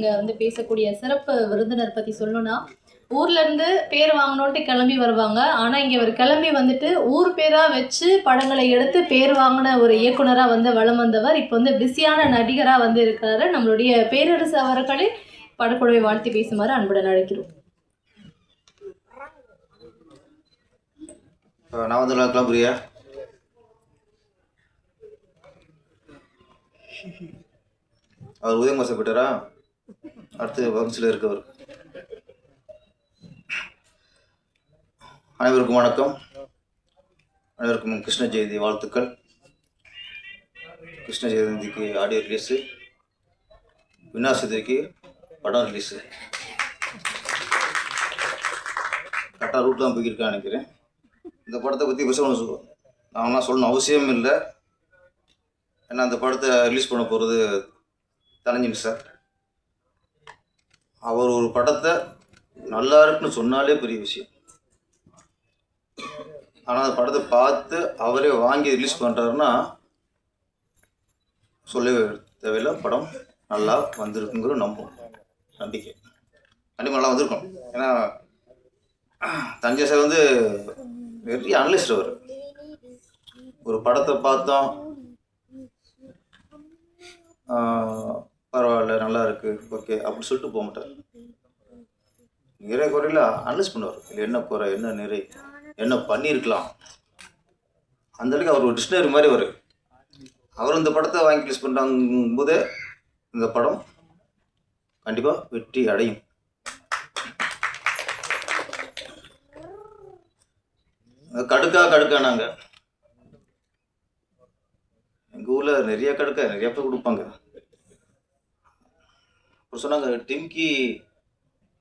இங்க வந்து பேசக்கூடிய சிறப்பு விருந்தினர் பத்தி சொல்லணும்னா ஊர்ல இருந்து பேர் வாங்கணும்ட்டு கிளம்பி வருவாங்க. ஆனா இங்க ஒரு கிளம்பி வந்துட்டு ஊர் பேரா வச்சு படங்களை எடுத்து பேர் வாங்கின ஒரு இயக்குனரா வந்து வலம் வந்தவர். இப்போ வந்து பிஸியான நடிகரா வந்து இருக்கிறாரு நம்மளுடைய பேரரசு அவர்களை படக்குழுவை வாழ்த்தி பேசுமாறு அன்புடன் அழைக்கிறோம். நான் வந்து கிளம்புறியா அவர் உதயமாசம் அடுத்து வகுச்சில் இருக்கவர். அனைவருக்கும் வணக்கம். அனைவருக்கும் கிருஷ்ண ஜெயந்தி வாழ்த்துக்கள். கிருஷ்ண ஜெயந்திக்கு ஆடியோ ரிலீஸு விநாசதிக்கு படம் ரிலீஸு கரெக்டாக ரூட் தான் போய்க்கிருக்கான்னு நினைக்கிறேன். இந்த படத்தை பற்றி பேசணும் சொல்லுவோம். நான்லாம் சொல்லணும் அவசியம் இல்லை ஏன்னா அந்த படத்தை ரிலீஸ் பண்ண போகிறது தலைஞ்சிங்க சார். அவர் ஒரு படத்தை நல்லா இருக்குன்னு சொன்னாலே பெரிய விஷயம். ஆனால் அந்த படத்தை பார்த்து அவரே வாங்கி ரிலீஸ் பண்ணுறாருன்னா சொல்லவே தேவையில்லை. படம் நல்லா வந்திருக்குங்கிற நம்பும் நம்பிக்கை. கண்டிப்பாக நல்லா வந்திருக்கும். ஏன்னா தஞ்சை சார் வந்து பெரிய அனலிஸ்ட் அவர். ஒரு படத்தை பார்த்தோம். பரவாயில்ல நல்லா இருக்கு ஓகே அப்படி சொல்லிட்டு போக மாட்டார். நிறை குறையில அனலைஸ் பண்ணுவார். இல்லை என்ன குறை என்ன நிறை என்ன பண்ணியிருக்கலாம் அந்த அளவுக்கு அவர் ஒரு டிக்ஷனரி மாதிரி அவர். அவர் இந்த படத்தை வாங்கி ரிலீஸ் பண்ணுறாங்க போதே இந்த படம் கண்டிப்பாக வெற்றி அடையும். கடுக்கா கடுக்கா நாங்கள் எங்கள் ஊரில் நிறைய கடுக்கா நிறைய பேர் கொடுப்பாங்க. இப்போ சொன்னாங்க டிம்கி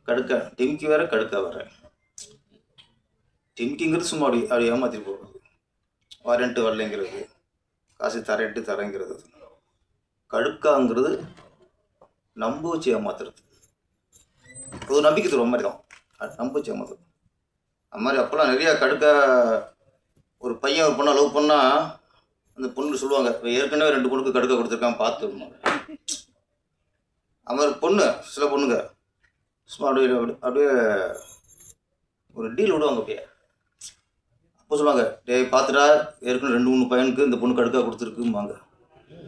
கடுக்கா டிம்கி வேற கடுக்கா வேற டிம்கிங்கிறது சும்மா அப்படி அப்படி ஏமாத்திட்டு போகிறது வாரண்ட்டு வரலைங்கிறது. காசு தரேன்ட்டு தரேங்கிறது. கடுக்காங்கிறது நம்ப வச்சு ஏமாத்துறது. ஒரு நம்பிக்கை தருவ மாதிரி தான் நம்ப வச்சு ஏமாத்துறது. அது மாதிரி அப்போல்லாம் நிறையா கடுக்க ஒரு பையன் ஒரு பொண்ணை லவ் பண்ணால் அந்த பொண்ணு சொல்லுவாங்க ஏற்கனவே ரெண்டு பொண்ணுக்கு கடுக்க கொடுத்துருக்கான் பார்த்துருமா அது பொண்ணு சில பொண்ணுங்க. சும்மா அப்படியே அப்படியே- ஒரு டீல் விடுவாங்க அப்படியே. அப்போ சொல்லுவாங்க டேய் பார்த்துட்டா ஏற்கனவே ரெண்டு மூணு பையனுக்கு இந்த பொண்ணு கடுக்காக கொடுத்துருக்கும்பாங்க.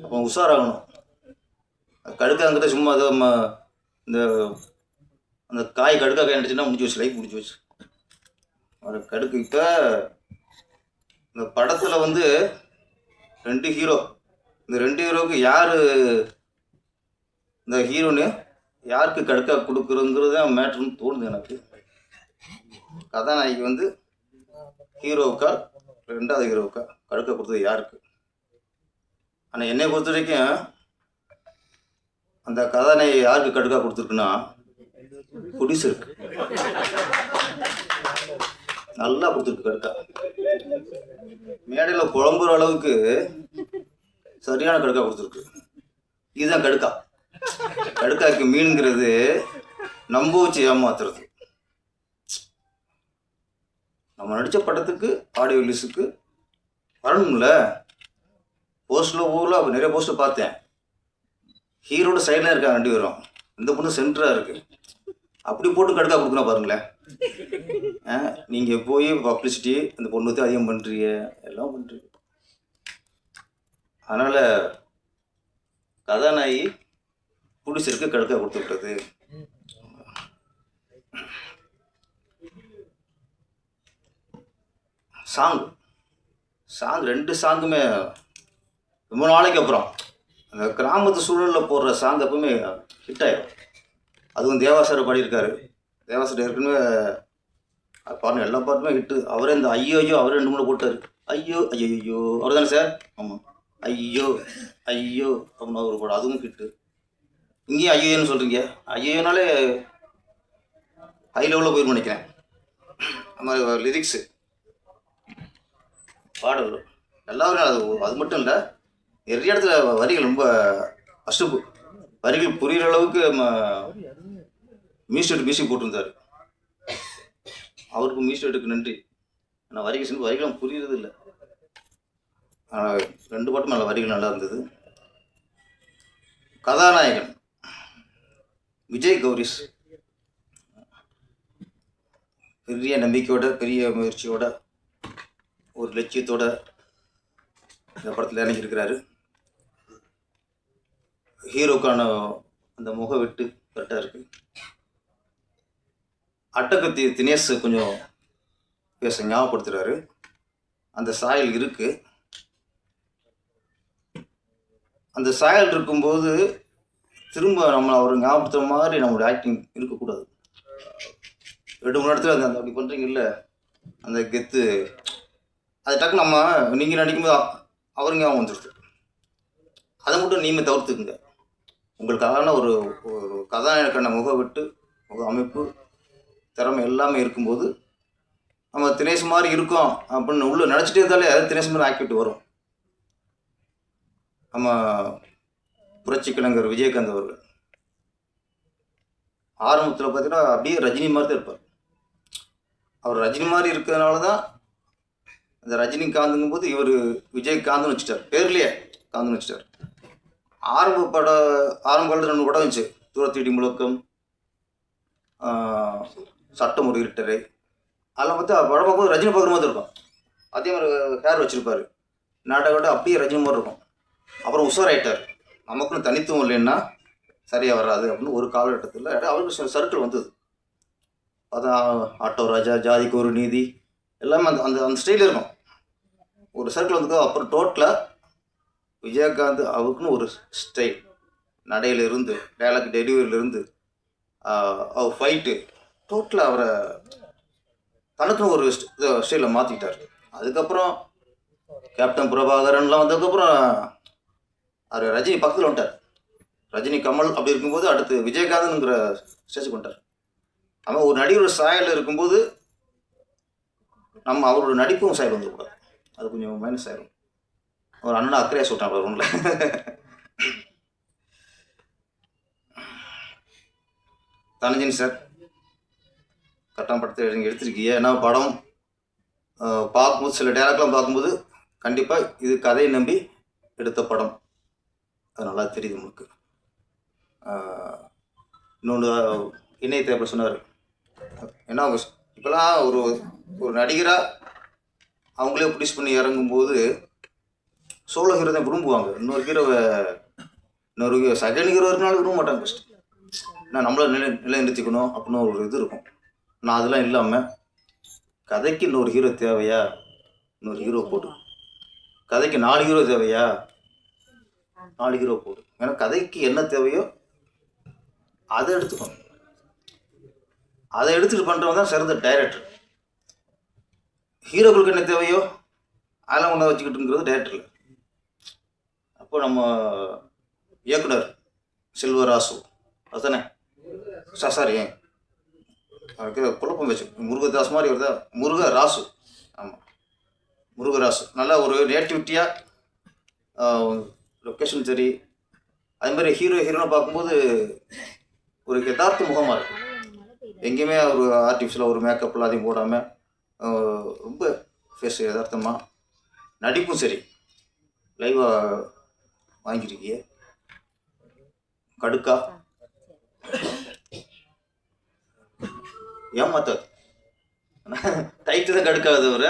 அப்போ உஷாராகணும். கடுக்காங்கிட்ட சும்மா அதை நம்ம இந்த அந்த காய் கடுக்கா காய் முடிஞ்சு வச்சு லைஃப் முடிஞ்சு வச்சு ஒரு கடுக்கு இப்போ இந்த படத்தில் வந்து ரெண்டு ஹீரோ இந்த ரெண்டு ஹீரோவுக்கு யார் இந்த ஹீரோனு யாருக்கு கடுக்கா கொடுக்குறோங்கிறது தான் மேட்ருன்னு தோணுது எனக்கு. கதாநாயகி வந்து ஹீரோவுக்கா ரெண்டாவது ஹீரோவுக்கா கடுக்கா கொடுத்தது யாருக்கு? ஆனால் என்னை பொறுத்த வரைக்கும் அந்த கதாநாயகி யாருக்கு கடுக்கா கொடுத்துருக்குன்னா ப்ரொடியூசருக்கு நல்லா கொடுத்துருக்கு கடுக்கா. மேடையில் குழம்புற அளவுக்கு சரியான கடுக்கா கொடுத்துருக்கு. இதுதான் கடுக்கா. கடுக்காக்கு மீனுங்கிறது நம்ப வச்சு ஏமாத்துறது நம்ம நடித்த படத்துக்கு ஆடியோ ரிலீஸுக்கு வரணும்ல? போஸ்டில் ஊரில் நிறைய போஸ்டர் பார்த்தேன். ஹீரோட சைடில் இருக்காங்க ரெண்டு பேரும். இந்த பொண்ணு சென்டராக இருக்குது அப்படி போட்டு கடுக்கா கொடுக்கணும் பாருங்களேன். நீங்கள் போய் பப்ளிசிட்டி அந்த பொண்ணு வந்து அதிகம் பண்ணுறீங்க எல்லாம் பண்ணுறீங்க அதனால் கதாநாயகி புடிச்சிருக்கு கழுக்க கொடுத்து விட்டது. சாங். சாங் ரெண்டு சாங்குமே ரொம்ப நாளைக்கு அப்புறம். அந்த கிராமத்து சூழலில் போடுற சாங் எப்பவுமே ஹிட் ஆயிடும் அதுவும் தேவாசர் பாடியிருக்காரு. தேவாசர் ஏற்கனவே பாருங்க எல்லா பாட்டுமே ஹிட்டு அவரே இந்த ஐயோ ஐயோ அவரே ரெண்டு மூணு போட்டார். ஐயோ ஐயோ ஐயோ. அவர் தானே சார்? ஆமாம் ஐயோ ஐயோ அப்படின்னு ஒரு பாடம் அதுவும் ஹிட்டு இங்கேயும் ஐயோன்னு சொல்கிறீங்க ஐயோனாலே ஹை லெவலில் போயிரும் நினைக்கிறேன். அது மாதிரி லிரிக்ஸு பாடல் எல்லாரும் அது அது மட்டும் இல்லை. நிறைய இடத்துல வரிகள் ரொம்ப அசுப்பு. வரிகள் புரிகிற அளவுக்கு மியூசிக் மியூசிக் போட்டிருந்தார். அவருக்கு மியூசிக்கு நன்றி. ஆனால் வரிகள் சின்ன வரிகளும் புரியுறது இல்லை. ஆனால் ரெண்டு பாட்டும் நல்ல வரிகள் நல்லா இருந்தது. கதாநாயகன். விஜய் கௌரிஸ் பெரிய நம்பிக்கையோட பெரிய முயற்சியோட ஒரு லட்சியத்தோட இந்த படத்தில் இறங்கியிருக்கிறாரு ஹீரோக்கான அந்த முக வெட்டு கரெக்டாக இருக்கு. அட்டகத்தி தினேஷ் கொஞ்சம் பேச ஞாபகப்படுத்துறாரு. அந்த சாயல் இருக்கு. அந்த சாயல் இருக்கும்போது திரும்ப நம்ம அவர் ஞாபகப்படுத்துற மாதிரி நம்மளுடைய ஆக்டிங் இருக்கக்கூடாது. ரெண்டு மூணு இடத்துல அந்த அந்த அப்படி பண்ணுறீங்கல்ல அந்த கெத்து அது டக்கு நம்ம நீங்கள் நடிக்கும்போது அ- அவர் ஞாபகம் வந்துடுது அதை மட்டும் நீங்கள் தவிர்த்துக்குங்க. உங்களுக்கான ஒரு ஒரு கதாநாயகன முக வெட்டு முக அமைப்பு திறமை எல்லாமே இருக்கும்போது நம்ம தினேஷ் மாதிரி இருக்கோம் அப்படின்னு உள்ளே நினச்சிட்டே இருந்தாலே அது தினேஷ் மாதிரி ஆக்கிட்டு வரும். நம்ம புரட்சி கலைஞர் விஜயகாந்த் அவர்கள். ஆரம்பத்தில் பார்த்தீங்கன்னா அப்படியே ரஜினி மாதிரி தான் இருப்பார். அவர் ரஜினி மாதிரி இருக்கிறதுனால தான் அந்த ரஜினிகாந்துங்கும் போது இவர் விஜயகாந்த்னு வச்சுட்டார். பேர்லேயே காந்துன்னு வச்சுட்டார். ஆரம்ப பட ஆரம்ப காலத்தில் ரெண்டு படம் இருந்துச்சு. தூரத்தீடி முழக்கம் சட்டம் ஒரு இருட்டரை அதெல்லாம் பார்த்தா படம் பார்க்கும்போது ரஜினி பார்க்குற மாதிரி இருக்கும். அதே மாதிரி ஹேர் வச்சுருப்பார். நாட்டை அப்படியே ரஜினி மாதிரி இருக்கும். அப்புறம் உஷாராயிட்டார். நமக்குன்னு தனித்துவம் இல்லைன்னா சரியாக வராது அப்படின்னு ஒரு காலகட்டத்தில் அவருக்கு சர்க்கிள் வந்தது. அதான் ஆட்டோ ராஜா ஜாதிக்கு ஒரு நீதி எல்லாமே அந்த அந்த அந்த ஸ்டைல் இருக்கும். ஒரு சர்க்கிள் வந்ததுக்கு அப்புறம் டோட்டலாக விஜயகாந்த் அவருக்குன்னு ஒரு ஸ்டைல் நடையில இருந்து டெலிவரியிலிருந்து அவர் ஃபைட்டு டோட்டலாக அவரை தனக்குன்னு ஒரு ஸ்டைலில் மாற்றிக்கிட்டார் அதுக்கப்புறம் கேப்டன் பிரபாகரன்லாம் வந்ததுக்கப்புறம் அவர் ரஜினி பக்கத்தில் வந்துட்டார். ரஜினி கமல் அப்படி இருக்கும்போது அடுத்து விஜயகாந்தனுங்கிற ஸ்டேஜுக்கு வந்துட்டார். அவன் ஒரு நடிகரோட சாயலில் இருக்கும்போது நம்ம அவரோட நடிப்பும் சாயல் வந்துடக்கூடாது. அது கொஞ்சம் மைனஸ் ஆயிரும். ஒரு அண்ணன் அக்கறையாக சொல்லிட்டான் ரூமில் தனஞ்சின் சார் கரெக்டாக படத்தை நீங்கள் எடுத்திருக்கீங்க. ஏன்னா படம் பார்க்கும்போது சில டேரக்ட்லாம் பார்க்கும்போது கண்டிப்பாக இது கதையை நம்பி எடுத்த படம். அது நல்லா தெரியுது உங்களுக்கு இன்னொன்று இணையத்தை எப்படி சொன்னார். ஏன்னா அவங்க இப்போலாம் ஒரு ஒரு நடிகராக அவங்களே ப்ரொடியூஸ் பண்ணி இறங்கும்போது சோலோ ஹீரோ தான் விரும்புவாங்க. இன்னொரு ஹீரோவை இன்னொரு செகண்ட் ஹீரோ இருந்தாலும் விரும்ப மாட்டாங்க ஃபஸ்ட்டு நான் நம்மளை நிலை நிலைநிறுத்திக்கணும் அப்படின்னு ஒரு இது இருக்கும். நான் அதெல்லாம் இல்லாமல் கதைக்கு இன்னொரு ஹீரோ தேவையா? இன்னொரு ஹீரோ போட்டு. கதைக்கு நாலு ஹீரோ தேவையா? நாலு ஹீரோ போடு. ஏன்னா கதைக்கு என்ன தேவையோ அதை எடுத்துக்கணும். அதை எடுத்துட்டு பண்ணுறவங்க தான் சிறந்த டைரக்டர் ஹீரோக்களுக்கு என்ன தேவையோ அதெல்லாம் ஒன்றா வச்சுக்கிட்டுங்கிறது டைரக்டர் அப்போ நம்ம இயக்குனர் செல்வராசு. அதுதானே சசாரி ஏன்? அவருக்கு குழப்பம் வச்சு முருகதாஸ் மாதிரி வருதா முருக ராசு ஆமாம் முருகராசு. நல்லா ஒரு நேட்டிவிட்டியாக லொக்கேஷன் சரி. அதே மாதிரி ஹீரோ ஹீரோனை பார்க்கும்போது ஒரு யதார்த்த முகமாக இருக்கும் எங்கேயுமே ஒரு ஆர்டிஃபிஷியலாக ஒரு மேக்கப்லாம் அதையும் போடாமல் ரொம்ப ஃபேஸ் யதார்த்தமாக நடிப்பும் சரி. லைவாக வாங்கியிருக்கிய. கடுக்கா. ஏமாத்தாது. டைட்டு தான் கடுக்காது தவிர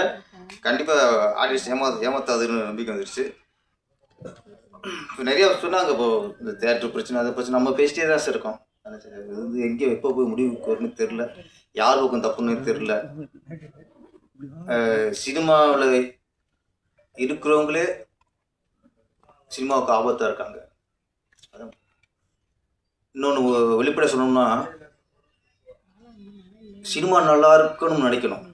கண்டிப்பாக ஆர்டிஸ்ட் ஏமா ஏமாத்தாதுன்னு நம்பிக்கை வந்துடுச்சு நிறைய சொன்னாங்க இப்போ இந்த தேட்டர் பிரச்சனை அதை பிரச்சனை நம்ம பேசிட்டே தான் சார் இருக்கோம். அது வந்து எங்கே எப்போ போய் முடிவுக்கு வரும்னு தெரில யார் பக்கம் தப்புன்னு தெரில சினிமாவில் இருக்கிறவங்களே சினிமாவுக்கு ஆபத்தாக இருக்காங்க. இன்னொன்று வெளிப்பட சொன்னோம்னா சினிமா நல்லா இருக்கணும்னு நினைக்கணும்.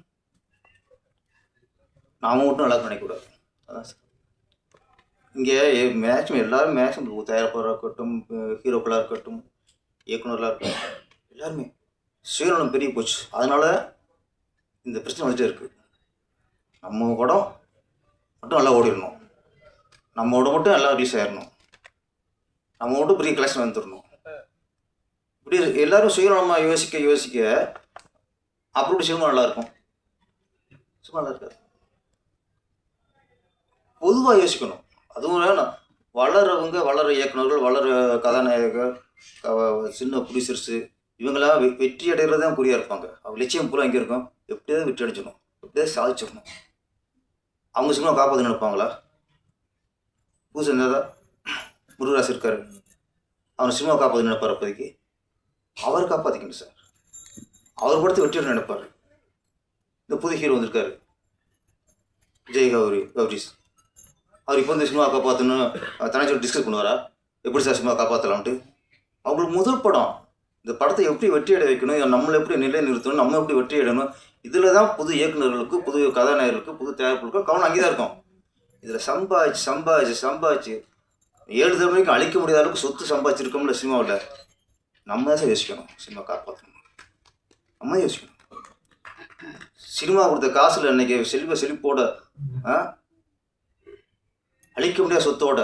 நாம மட்டும் நல்லா நினைக்கக்கூடாது அதான் சார் இங்கே மேக்ஸிமம் எல்லாரும் மேக்ஸிமம் தயாரிப்பாளராக இருக்கட்டும் ஹீரோக்களாக இருக்கட்டும் இயக்குநர்களாக இருக்கட்டும். எல்லாருமே சுயநலம் பெரிய போச்சு. அதனால இந்த பிரச்சனை வந்துட்டே இருக்குது நம்ம படம் மட்டும் நல்லா ஓடிடணும். நம்மளோட மட்டும் நல்லா ரிலீஸ் ஆயிடணும் நம்ம மட்டும் பெரிய கலெக்ஷன் வந்துடணும். இப்படி எல்லாரும் சுயநலமாக யோசிக்க யோசிக்க அப்படி சினிமா நல்லா இருக்கும். சினிமா நல்லா இருக்காது. பொதுவாக யோசிக்கணும். அதுவும் வேணும் வளரவங்க வளர இயக்குனர்கள் வளர கதாநாயகர் சின்ன ப்ரொடியூசர்ஸு இவங்களாம் வெ- வெற்றி அடைகிறது தான் குறியாக இருப்பாங்க. அவங்க லட்சியம் பூரா எங்கே இருக்கும்? எப்படியாவது வெற்றி அடைச்சிடணும் எப்படியாவது சாதிச்சிடணும். அவங்க சும்மா காப்பாற்ற நினைப்பாங்களா பூச என்னதா முருகராசு இருக்கார். அவர் சினிமா காப்பாற்ற நினைப்பார் அப்போதைக்கு. அவர் காப்பாற்றிக்கணும் சார். அவர் படத்தை வெற்றி நினைப்பார். இந்த புது ஹீரோ வந்திருக்காரு. ஜெய் கௌரி கௌரிஸ் அவர் இப்போ வந்து சினிமா காப்பாற்றணும் தனிச்சு டிஸ்கஸ் பண்ணுவாரா? எப்படி சார் சினிமா காப்பாற்றலாம்ட்டு அவங்களுக்கு முதல் படம் இந்த படத்தை எப்படி வெற்றி அடைய வைக்கணும்? நம்மளை எப்படி நிலை நிறுத்தணும் நம்ம எப்படி வெற்றி அடையணும்? இதில் தான் புது இயக்குநர்களுக்கு புது கதாநாயகர்களுக்கு புது தயாரிப்புகளுக்கும் கவனம் அங்கே தான் இருக்கும். இதில் சம்பாதிச்சு சம்பாதிச்சு சம்பாதிச்சு ஏழு தலைமுறைக்கு அழிக்க முடியாத அளவுக்கு சொத்து சம்பாதிச்சிருக்கோம்ல சினிமாவில். நம்ம தான் சார் யோசிக்கணும் சினிமா காப்பாற்றணும் நம்ம தான் யோசிக்கணும். சினிமா கொடுத்த காசில் இன்னைக்கு செல்வ செழிப்போட ஆ அழிக்க முடியாத சொத்தோட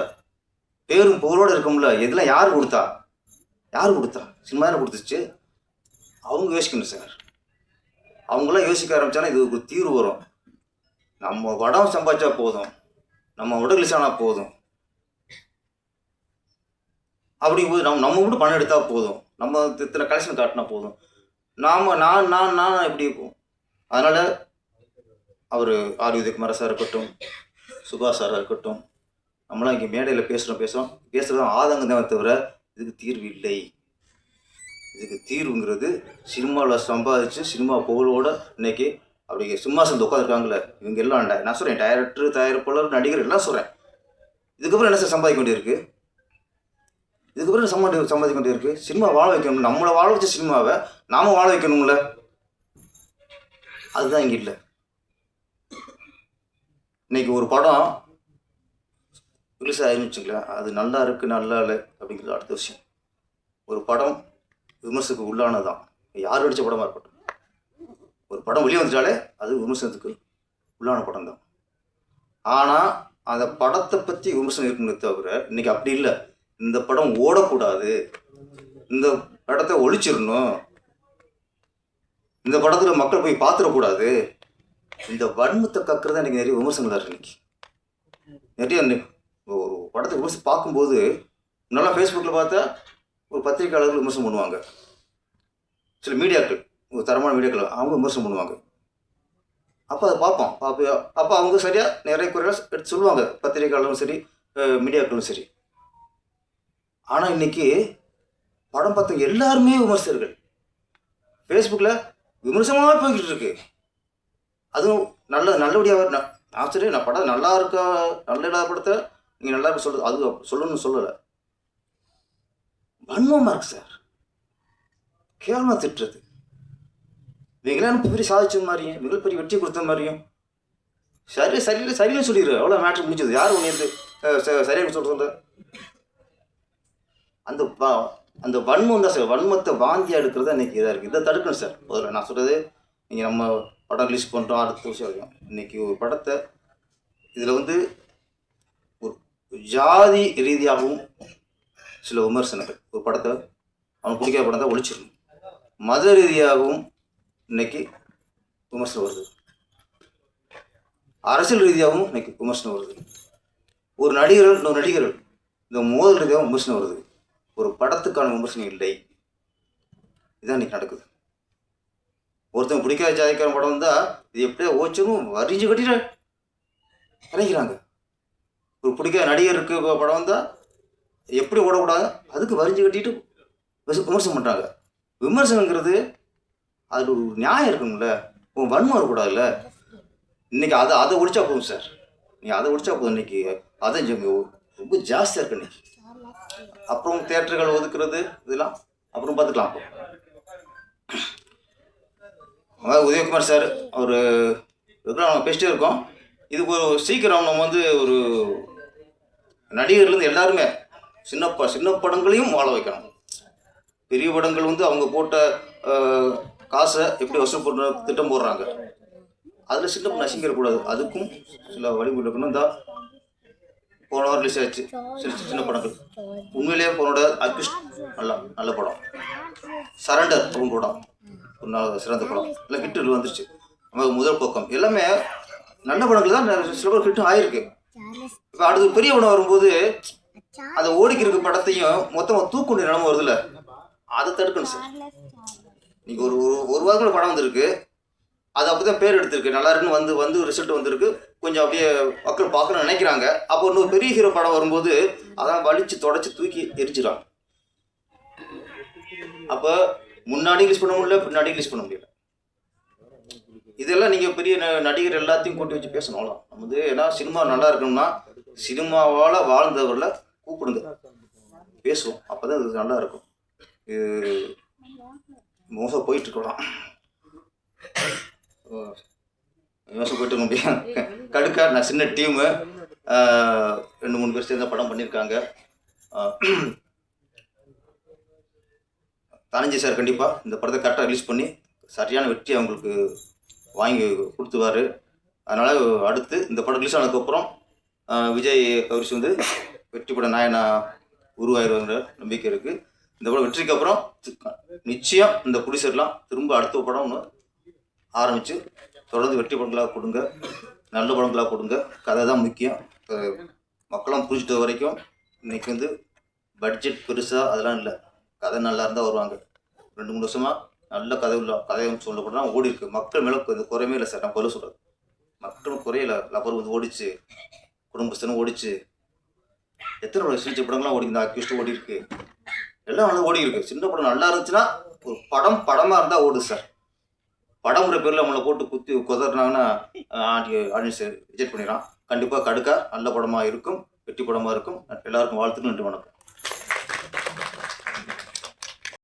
பேரும் புகழோடு இருக்கும்ல இதெல்லாம் யார் கொடுத்தா? யார் கொடுத்தா? சினிமா தானே கொடுத்துச்சு. அவங்க யோசிக்கணும் சார் அவங்களாம் யோசிக்க ஆரம்பிச்சானா இது ஒரு தீர்வு வரும். நம்ம படம் சம்பாதிச்சா போதும். நம்ம உடல் ஆனால் போதும். அப்படிங்கும்போது நம்ம நம்ம மட்டும் பணம் எடுத்தால் போதும். நம்ம இத்தனை கலெக்ஷன் காட்டினா போதும். நாம் நான் நான் நான் எப்படி இருக்கும் அதனால் அவர் ஆர். உதயகுமார் சார் இருக்கட்டும் சுபாஷ் சாராக இருக்கட்டும் நம்மளாம் இங்கே மேடையில் பேசுகிறோம் பேசுகிறோம் பேசுகிறது ஆதங்கம் தான் தவிர இதுக்கு தீர்வு இல்லை. இதுக்கு தீர்வுங்கிறது சினிமாவில் சம்பாதிச்சு சினிமா புகழோட இன்னைக்கு அப்படி சிம்மாசனத்தை உட்காந்துருக்காங்களே இவங்க எல்லாம் நான் சொல்கிறேன் டைரக்டர் தயாரிப்பாளர் நடிகர் எல்லாம் சொல்கிறேன் இதுக்கப்புறம் என்ன சார் சம்பாதிக்க வேண்டியிருக்கு? இதுக்கப்புறம் சம்பாதி சம்பாதிக்க வேண்டியிருக்கு? சினிமா வாழ வைக்கணும். நம்மளை வாழ வச்ச சினிமாவை நாம வாழ வைக்கணும்ல. அதுதான் இங்கே இல்லை. இன்னைக்கு ஒரு படம் ரிலீஸ் ஆயிருன்னு வச்சுங்களேன் அது நல்லா இருக்கு நல்லா இல்லை அப்படிங்கிறது அடுத்த விஷயம். ஒரு படம் விமர்சனத்துக்கு உள்ளானதான் யார் அடித்த படமாக இருக்கட்டும். ஒரு படம் வெளியே வந்துட்டாலே அது விமர்சனத்துக்கு உள்ளான படம் தான் ஆனால் அந்த படத்தை பற்றி விமர்சனம் இருக்குன்னு தவிர இன்னைக்கு அப்படி இல்லை. இந்த படம் ஓடக்கூடாது. இந்த படத்தை ஒழிச்சிடணும். இந்த படத்தில் மக்கள் போய் பார்த்துடக்கூடாது இந்த வன்மத்தை கக்குறது இன்றைக்கி நிறைய விமர்சனங்கள் இருக்கு இன்னைக்கு. நிறைய நி- படத்தை விமர்சனம் பார்க்கும்போது நல்லா ஃபேஸ்புக்கில் பார்த்தா ஒரு பத்திரிக்கையாளர்கள் விமர்சனம் பண்ணுவாங்க. சில மீடியாக்கள் ஒரு தரமான மீடியாக்கள் அவங்க விமர்சனம் பண்ணுவாங்க. அப்போ அதை பார்ப்போம். அப்போ அப்போ அவங்க சரியாக நிறைய குறைகள் எடுத்து சொல்லுவாங்க. பத்திரிக்கையாளரும் சரி மீடியாக்களும் சரி. ஆனால் இன்னைக்கு படம் பார்த்த எல்லாருமே விமர்சகர்கள். ஃபேஸ்புக்கில் விமர்சனமாக போய்கிட்டு இருக்கு. அதுவும் நல்ல நல்லபடியாக நான் நான் சரி நான் படம் நல்லா இருக்கா நல்ல இல்லாத படத்தை நீங்கள் நல்லா இருக்கு சொல்றது அது சொல்லணும்னு சொல்லலை. வன்மமாக இருக்கு சார் கேவலமாக திட்டுறது. இவங்களாம் பெரிய சாதிச்ச மாதிரியும் மிகப்பெரிய வெற்றி கொடுத்த மாதிரியும். சரி சரியில்லை சரியில்லை சொல்லிடுற அவ்வளோ மேட்ரு முடிஞ்சது. யார் ஒன்று சரியாக சொல்ல சொல்ற அந்த அந்த வன்மம் தான் சார் வன்மத்தை வாந்தியாக எடுக்கிறது இன்னைக்கு இதாக இருக்குது இதை தடுக்கணும் சார் முதல்ல நான் சொல்கிறது நீங்கள் நம்ம படம் ரிலீஸ் பண்ணுறோம் அடுத்த விஷயம் வரைக்கும் இன்னைக்கு ஒரு படத்தை இதில் வந்து ஜாதி ரீதியாகவும் சில விமர்சனங்கள். ஒரு படத்தை அவனுக்கு பிடிக்காத படத்தை ஒழிச்சிடணும். மத ரீதியாகவும் இன்னைக்கு விமர்சனம் வருது. அரசியல் ரீதியாகவும் இன்னைக்கு விமர்சனம் வருது. ஒரு நடிகர்கள் இன்னொரு நடிகர்கள் இந்த மோதல் ரீதியாகவும் விமர்சனம் வருது. ஒரு படத்துக்கான விமர்சனம் இல்லை. இதுதான் இன்னைக்கு நடக்குது. ஒருத்தன் பிடிக்காத ஜாதிக்காரன் படம் வந்தால் இது எப்படியோ ஓச்சனும் வரிஞ்சு கட்டிட இறங்கிறாங்க ஒரு பிடிக்காத நடிகருக்கு ப- படம் வந்தால் எப்படி ஓடக்கூடாது? அதுக்கு வரிஞ்சு கட்டிட்டு விமர்சனம் பண்ணுறாங்க விமர்சனங்கிறது அது ஒரு நியாயம் இருக்கணும்ல. உன் வன்மம் இருக்கக்கூடாதுல்ல. இன்னைக்கு அதை அதை ஒழிச்சா போதும் சார். நீ அதை ஒழிச்சா போதும் இன்னைக்கு. அதை ரொம்ப ஜாஸ்தியாக இருக்கு இன்னைக்கு. அப்புறம் தேட்டர்கள் ஒதுக்குறது இதெல்லாம் அப்புறம் பார்த்துக்கலாம் அதாவது உதயகுமார் சார் அவர் ரெகுலராக நம்ம பேசிட்டே இருக்கோம். இதுக்கு ஒரு சீக்கிரம் நம்ம வந்து ஒரு நடிகர்லேருந்து எல்லாருமே சின்ன ப சின்ன படங்களையும் வாழ வைக்கணும். பெரிய படங்கள் வந்து அவங்க போட்ட காசை எப்படி வசூல் பண்ணுற திட்டம் போடுறாங்க. அதில் சின்ன நசிக்கிறக்கூடாது அதுக்கும் சில வழிமுறை தான் போன வாரம் ரிலீஸ் ஆச்சு. சின்ன சின்ன படங்கள். உண்மையிலேயே போனோட அக்யூஸ்ட் நல்லா நல்ல படம். சரண்டர் அப்படின்னு படம் ஒரு நாள் சிறந்த படம். எல்லாம் ஹிட்டு வந்துருச்சு. நமக்கு முதல் பக்கம். எல்லாமே நல்ல படங்கள் தான். சில பேர் ஹிட்டும் ஆயிருக்கு. இப்போ அடுத்து பெரிய படம் வரும்போது அதை ஓடிக்கி இருக்க படத்தையும் மொத்தமாக தூக்குண்டு நிலம வருதுல்ல? அதை தடுக்கணும் சார். நீங்கள் ஒரு ஒரு கூட படம் வந்திருக்கு. அது அப்போ தான் பேர் எடுத்திருக்கு. நல்லா இருக்குன்னு வந்து வந்து ரிசல்ட் வந்திருக்கு. கொஞ்சம் அப்படியே மக்கள் பார்க்கணும்னு நினைக்கிறாங்க. அப்போ இன்னொரு பெரிய ஹீரோ படம் வரும்போது அதான் வலிச்சு தொடச்சி தூக்கி எரிச்சிடாங்க அப்போ முன்னாடி ரிலீஸ் பண்ண முடியல பின்னாடி ரிலீஸ் பண்ண முடியல. இதெல்லாம் நீங்கள் பெரிய நடிகர் எல்லாத்தையும் கூட்டி வச்சு பேசணும். அவ்வளோ நம்ம வந்து ஏன்னா சினிமா நல்லா இருக்கணும்னா சினிமாவால் வாழ்ந்தவர்களை கூப்பிடுங்க. பேசுவோம். அப்போ தான் அது நல்லா இருக்கும் இது மோசம் போயிட்டு இருக்கலாம் மோசம் போயிட்டு இருக்க முடியாது. கடுக்கா நான் சின்ன டீமு ரெண்டு மூணு பேர் சேர்ந்து படம் பண்ணியிருக்காங்க. தனஞ்சி சார் கண்டிப்பாக இந்த படத்தை கரெக்டாக ரிலீஸ் பண்ணி சரியான வெற்றி அவங்களுக்கு வாங்கி கொடுத்துவார் அதனால் அடுத்து இந்த படம் ரிலீஸ் ஆனதுக்கப்புறம் விஜய் கௌரிஸ் வந்து வெற்றி பட நாயனா உருவாயிருவாங்கிற நம்பிக்கை இருக்குது இந்த படம் வெற்றிக்கு அப்புறம் நிச்சயம் இந்த புடிசர்லாம் திரும்ப அடுத்த படம் ஒன்று ஆரம்பித்து தொடர்ந்து வெற்றி படங்களாக கொடுங்க நல்ல படங்களாக கொடுங்க. கதை தான் முக்கியம். அஹ் புரிஞ்சிட்ட வரைக்கும் இன்னைக்கு வந்து பட்ஜெட் பெருசாக அதெல்லாம் இல்லை. கதை நல்லா இருந்தால் வருவாங்க. ரெண்டு மூணு வருஷமாக நல்ல கதை உள்ள கதையும் சொல்லப்படலாம் ஓடி இருக்கு மக்கள் மேலே இந்த குறையுமே இல்லை சார். நான் கொலை சொல்கிறேன் மக்களும் குறையில. லப்பர் வந்து ஓடிச்சு. குடும்பஸ்தனும் ஓடிச்சு. எத்தனை படம் சிரிச்ச படங்கள்லாம் ஓடி இந்த அக்யூஸ்ட் ஓடி இருக்கு எல்லாம் வந்து ஓடி இருக்கு சின்ன படம் நல்லா இருந்துச்சுன்னா ஒரு படம் படமாக இருந்தால் ஓடுது சார். படம்ங்கிற பேரில் நம்மளை போட்டு குத்தி குதறினாங்கன்னா ஆடியன்ஸ் ரிஜெக்ட் பண்ணிடலாம் கண்டிப்பாக கடுக்கா. நல்ல படமாக இருக்கும். வெற்றி படமாக இருக்கும். எல்லாருக்கும் வாழ்த்துக்கள். நன்றி வணக்கம்.